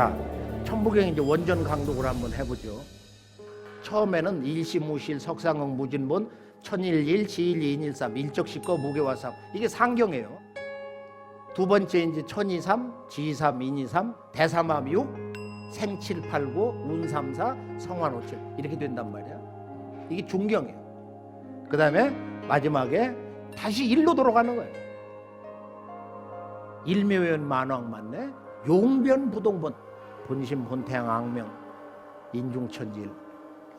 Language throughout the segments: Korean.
자, 천부경 이제 원전 강독을 한번 해보죠. 처음에는 일시무실 석상응 무진본 천일일 지일이 인일삼 일적시거 무게와삼 이게 상경이에요. 두 번째 이제 천이삼 지삼 인이삼 대삼함육 생칠팔구 운삼사 성환오칠 이렇게 된단 말이야. 이게 중경이에요. 그 다음에 마지막에 다시 일로 돌아가는 거예요. 일묘연 만왕 만내 용변 부동본 본심 본태양 악명 인중천질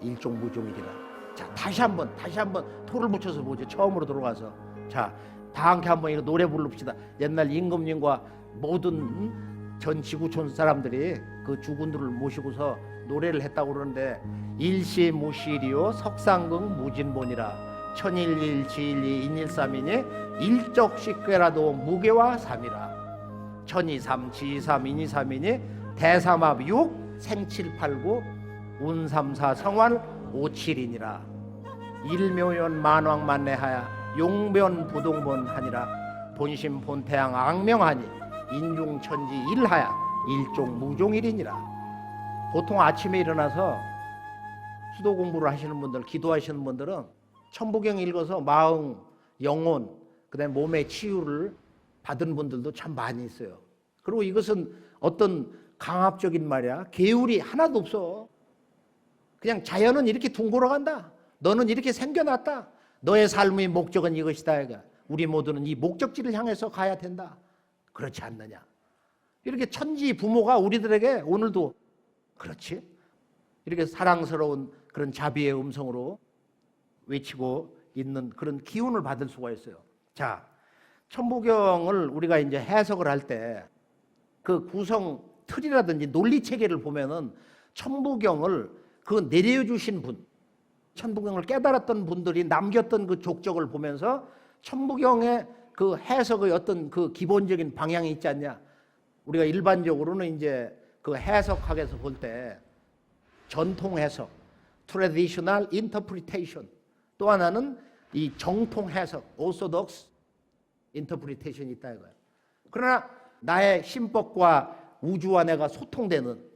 일종무종이리라. 자 다시 한번 다시 한번 토를 붙여서 보죠. 처음으로 들어가서. 자 다 함께 한번 이거 노래 부릅시다. 옛날 임금님과 모든 음, 전 지구촌 사람들이 그 주군들을 모시고서 노래를 했다고 그러는데 일시무실이요 석상궁 무진본이라. 천일일 지일이 인일삼이니 일적식괴라도 무게와 삼이라. 천이삼 지삼 인이삼이니 대삼합 육 생칠팔구 운삼사 성환 오칠이니라. 일묘연 만왕만내하야 용변 부동본 하니라. 본심 본태양 악명하니 인중천지 일하야 일종 무종일이니라. 보통 아침에 일어나서 수도 공부를 하시는 분들 기도하시는 분들은 천부경 읽어서 마음 영혼 그다음에 몸의 치유를 받은 분들도 참 많이 있어요. 그리고 이것은 어떤 강압적인 말이야. 계율이 하나도 없어. 그냥 자연은 이렇게 둥글어 간다. 너는 이렇게 생겨났다. 너의 삶의 목적은 이것이다. 우리 모두는 이 목적지를 향해서 가야 된다. 그렇지 않느냐. 이렇게 천지 부모가 우리들에게 오늘도 그렇지. 이렇게 사랑스러운 그런 자비의 음성으로 외치고 있는 그런 기운을 받을 수가 있어요. 자, 천부경을 우리가 이제 해석을 할 때 그 구성 틀이라든지 논리 체계를 보면은 천부경을 그 내려주신 분, 천부경을 깨달았던 분들이 남겼던 그 족적을 보면서 천부경의 그 해석의 어떤 그 기본적인 방향이 있지 않냐. 우리가 일반적으로는 이제 그 해석학에서 볼 때 전통 해석, traditional interpretation 또 하나는 이 정통 해석, orthodox interpretation이 있다 이거예요. 그러나 나의 신법과 우주와 내가 소통되는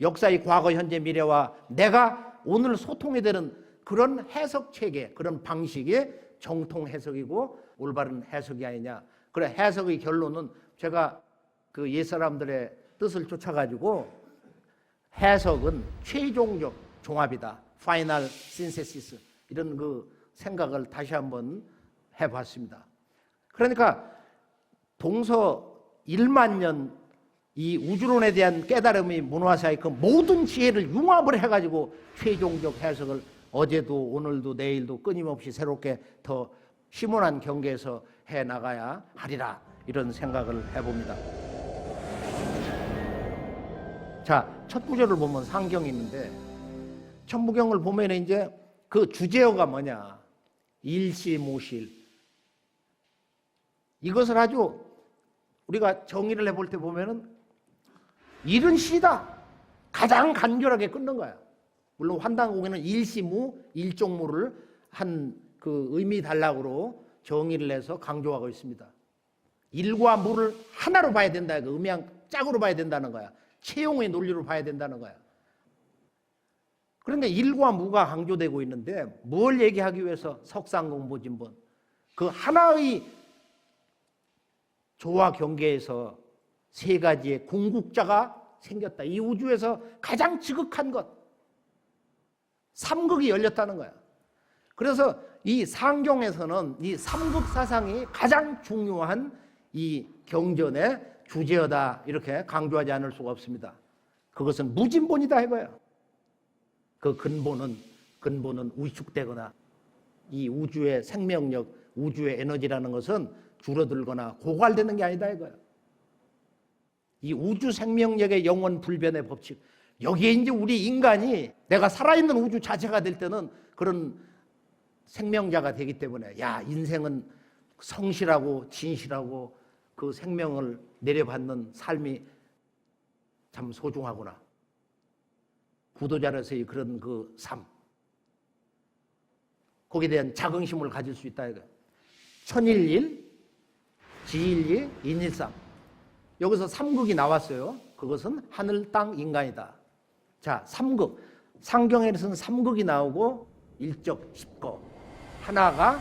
역사의 과거, 현재, 미래와 내가 오늘 소통이 되는 그런 해석 체계, 그런 방식이 정통 해석이고 올바른 해석이 아니냐. 그래 해석의 결론은 제가 그 옛사람들의 뜻을 쫓아가지고 해석은 최종적 종합이다. 파이널 신세시스 이런 그 생각을 다시 한번 해봤습니다. 그러니까 동서 1만 년 이 우주론에 대한 깨달음이 문화사의 그 모든 지혜를 융합을 해가지고 최종적 해석을 어제도 오늘도 내일도 끊임없이 새롭게 더 심원한 경계에서 해 나가야 하리라 이런 생각을 해봅니다. 자, 첫 구절을 보면 상경이 있는데 천부경을 보면 이제 그 주제어가 뭐냐? 일시모실. 이것을 아주 우리가 정의를 해볼 때 보면은 일은 시다. 가장 간결하게 끊는 거야. 물론 환단공에는 일시무, 일종무를 한 그 의미 단락으로 정의를 해서 강조하고 있습니다. 일과 무를 하나로 봐야 된다. 그 음양 짝으로 봐야 된다는 거야. 채용의 논리로 봐야 된다는 거야. 그런데 일과 무가 강조되고 있는데 뭘 얘기하기 위해서 석상공보진본 그 하나의 조화 경계에서 세 가지의 궁극자가 생겼다. 이 우주에서 가장 지극한 것 삼극이 열렸다는 거야. 그래서 이 상경에서는 이 삼극 사상이 가장 중요한 이 경전의 주제어다 이렇게 강조하지 않을 수가 없습니다. 그것은 무진본이다 이거예요. 그 근본은 근본은 위축되거나 이 우주의 생명력, 우주의 에너지라는 것은 줄어들거나 고갈되는 게 아니다 이거예요. 이 우주 생명력의 영원 불변의 법칙. 여기에 이제 우리 인간이 내가 살아있는 우주 자체가 될 때는 그런 생명자가 되기 때문에 야 인생은 성실하고 진실하고 그 생명을 내려받는 삶이 참 소중하구나. 구도자로서의 그런 그 삶. 거기에 대한 자긍심을 가질 수 있다. 이거. 천일일, 지일일, 인일삼. 여기서 삼극이 나왔어요. 그 그것은 하늘, 땅, 인간이다. 자, 삼극. 상경에서는 삼극이 나오고 일적, 십거. 하나가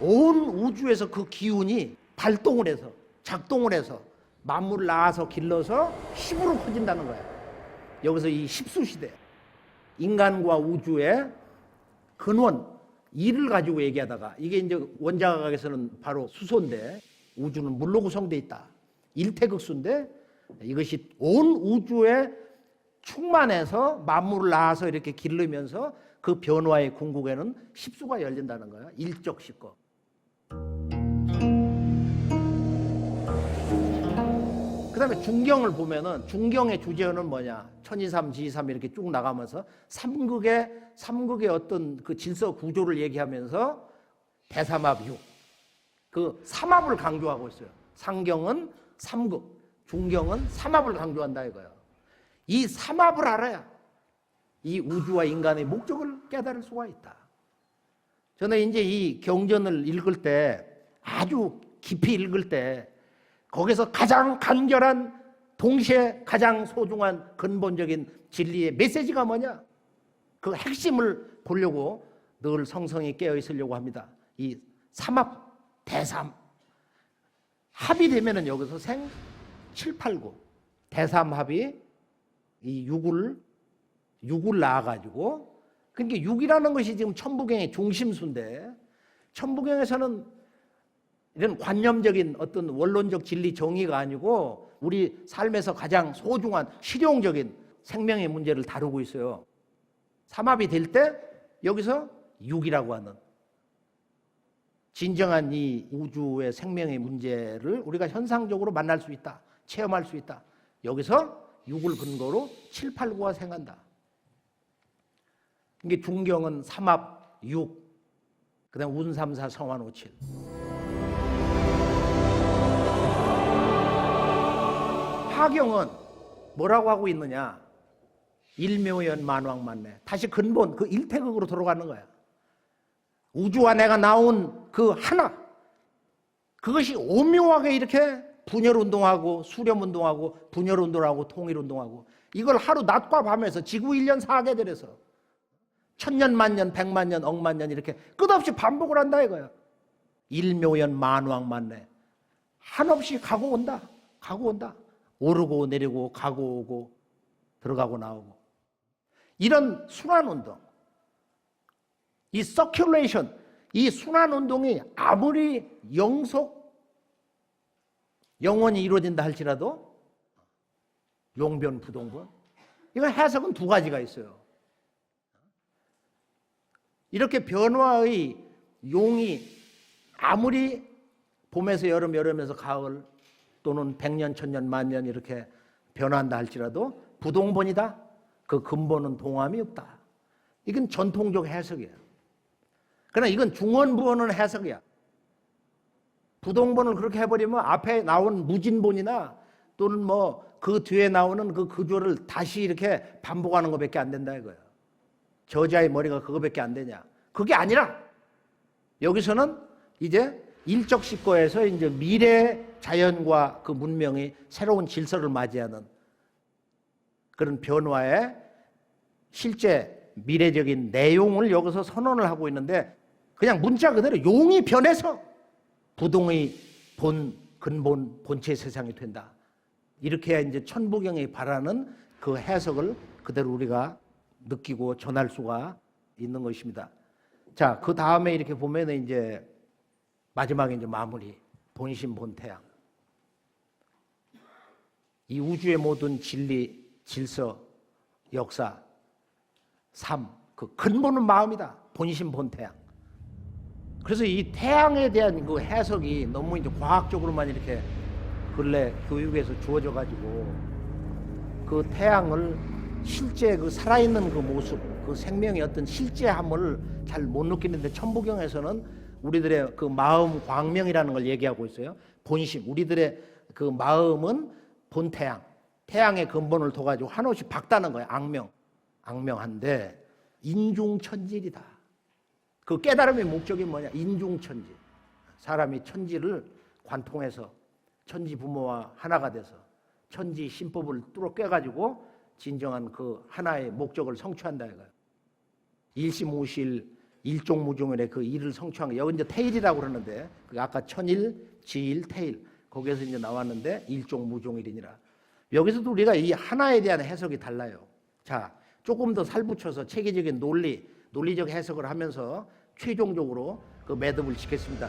온 우주에서 그 기운이 발동을 해서 작동을 해서 만물을 낳아서 길러서 십으로 커진다는 거야. 여기서 이 십수 시대 인간과 우주의 근원 이를 가지고 얘기하다가 이게 이제 원자학에서는 바로 수소인데 우주는 물로 구성되어 있다. 일태극수인데 이것이 온 우주에 충만해서 만물을 낳아서 이렇게 기르면서 그 변화의 궁극에는 십수가 열린다는 거야. 일적 십거. 그 다음에 중경을 보면은 중경의 주제어는 뭐냐? 천이삼, 지이삼 이렇게 쭉 나가면서 삼극의 삼극의 어떤 그 질서 구조를 얘기하면서 대삼합육 그 삼합을 강조하고 있어요. 상경은 삼극, 중경은 삼합을 강조한다 이거예요. 이 삼합을 알아야 이 우주와 인간의 목적을 깨달을 수가 있다. 저는 이제 이 경전을 읽을 때 아주 깊이 읽을 때 거기서 가장 간결한 동시에 가장 소중한 근본적인 진리의 메시지가 뭐냐? 그 핵심을 보려고 늘 성성이 깨어 있으려고 합니다. 이 삼합 대삼 합이 되면은 여기서 생 7, 8, 9 대삼합이 이 6을 6을 낳아 가지고 그러니까 6이라는 것이 지금 천부경의 중심수인데 천부경에서는 이런 관념적인 어떤 원론적 진리 정의가 아니고 우리 삶에서 가장 소중한 실용적인 생명의 문제를 다루고 있어요. 삼합이 될 때 여기서 6이라고 하는 진정한 이 우주의 생명의 문제를 우리가 현상적으로 만날 수 있다. 체험할 수 있다. 여기서 6을 근거로 7, 8, 9가 생한다. 이게 중경은 삼합 6, 그 다음 운삼사 성환 5, 7. 화경은 뭐라고 하고 있느냐? 일묘연 만왕만내. 다시 근본 그 일태극으로 돌아가는 거야. 우주와 내가 나온 그 하나. 그것이 오묘하게 이렇게 분열 운동하고 수렴 운동하고 분열 운동하고 통일 운동하고 이걸 하루 낮과 밤에서 지구 1년 사계절에서 천년 만년 백만 년 억만 년 이렇게 끝없이 반복을 한다 이거야. 일묘연 만왕만내. 한없이 가고 온다. 가고 온다. 오르고 내리고 가고 오고 들어가고 나오고 이런 순환 운동 이 서큘레이션 이 순환 운동이 아무리 영속 영원히 이루어진다 할지라도 용변 부동본 이건 해석은 두 가지가 있어요. 이렇게 변화의 용이 아무리 봄에서 여름 여름에서 가을 또는 백년 천년 만년 이렇게 변한다 할지라도 부동본이다. 그 근본은 동함이 없다. 이건 전통적 해석이에요. 그러나 이건 중원부원은 해석이야. 부동본을 그렇게 해버리면 앞에 나온 무진본이나 또는 뭐 그 뒤에 나오는 그 구조를 다시 이렇게 반복하는 것밖에 안 된다 이거예요. 저자의 머리가 그거밖에 안 되냐? 그게 아니라 여기서는 이제 일적 십거에서 이제 미래 자연과 그 문명이 새로운 질서를 맞이하는 그런 변화의 실제 미래적인 내용을 여기서 선언을 하고 있는데 그냥 문자 그대로 용이 변해서 부동의 본 근본 본체 세상이 된다. 이렇게 해야 이제 천부경이 바라는 그 해석을 그대로 우리가 느끼고 전할 수가 있는 것입니다. 자, 그 다음에 이렇게 보면 이제 마지막에 이제 마무리 본심 본태양 이 우주의 모든 진리, 질서, 역사, 삶, 그 근본은 마음이다. 본심 본태양. 그래서 이 태양에 대한 그 해석이 너무 이제 과학적으로만 이렇게 근래 교육에서 주어져 가지고 그 태양을 실제 그 살아있는 그 모습, 그 생명의 어떤 실제함을 잘 못 느끼는데 천부경에서는 우리들의 그 마음 광명이라는 걸 얘기하고 있어요. 본심, 우리들의 그 마음은 본태양, 태양의 근본을 둬가지고 한없이 박다는 거예요. 악명, 악명한데 인중천질이다. 그 깨달음의 목적이 뭐냐? 인중천질. 사람이 천지를 관통해서 천지 부모와 하나가 돼서 천지 신법을 뚫어 깨가지고 진정한 그 하나의 목적을 성취한다 이거예요. 일심오실 일종무종의 그 일을 성취한 거 여기 이제 태일이라고 그러는데 그 아까 천일, 지일, 태일 거기에서 이제 나왔는데 일종무종일이니라. 여기서도 우리가 이 하나에 대한 해석이 달라요. 자, 조금 더 살붙여서 체계적인 논리, 논리적 해석을 하면서 최종적으로 그 매듭을 짓겠습니다.